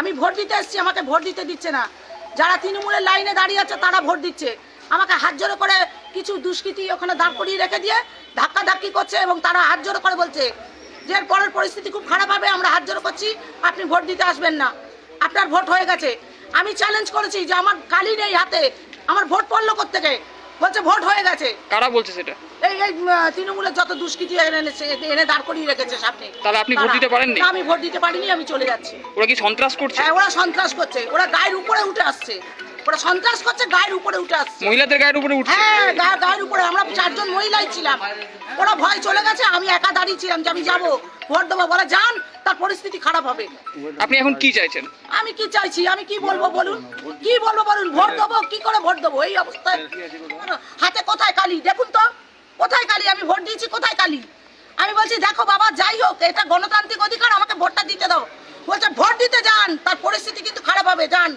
আমি ভোট দিতে এসেছি, আমাকে ভোট দিতে দিচ্ছে না। যারা তৃণমূলের লাইনে দাঁড়িয়ে আছে, তারা ভোট দিচ্ছে। আমাকে হাত জোরে করে কিছু দুষ্কৃতী ওখানে দাঁড় করিয়ে রেখে দিয়ে ধাক্কা ধাক্কি করছে এবং তারা হাত জোরে করে বলছে যে পরের পরিস্থিতি খুব খারাপ হবে, আমরা হাত জোরে করছি, আপনি ভোট দিতে আসবেন না। আপনার ভোট হয়ে গেছে। আমি চ্যালেঞ্জ করেছি যে, আমার কালি নেই হাতে, আমার ভোট পড়ল থেকে বলছে ভোট হয়ে গেছে। কারা বলছে সেটা? এই এই তৃণমূলের যত দুষ্কৃতি এনেছে এনে দাঁড় করিয়ে রেখেছে সামনে। তাহলে আপনি ভোট দিতে পারেননি? না, আমি ভোট দিতে পারিনি আমি চলে যাচ্ছি। ওরা কি সন্ত্রাস করছে? হ্যাঁ ওরা সন্ত্রাস করছে। ওরা গায়ের উপরে উঠে আসছে। ওরা সন্ত্রাস করছে গায়ের উপরে উঠে আসছে। মহিলাদের গায়ের উপরে উঠছে? হ্যাঁ গায়ের উপরে। আমরা চারজন মহিলাই ছিলাম। ওরা ভয় চলে গেছে আমি একা দাঁড়িয়ে ছিলাম যে আমি যাব ভোট দেবো। বলে যান তার পরিস্থিতি খারাপ হবে। আপনি এখন কি চাইছেন? আমি কি চাইছি? আমি কি বলব বলুন? কি বলব বলুন? ভোট দেবো? কি করে ভোট দেবো? এই অবস্থায় হাতে কোথায় কালি? দেখুন তো কোথায় কালি? আমি ভোট দিয়েছি কোথায় কালি? আমি বলছি দেখো বাবা যাই হোক এটা গণতান্ত্রিক অধিকার আমাকে ভোটটা দিতে দাও। বলছে ভোট দিতে যান তার পরিস্থিতি কিন্তু খারাপ হবে যান।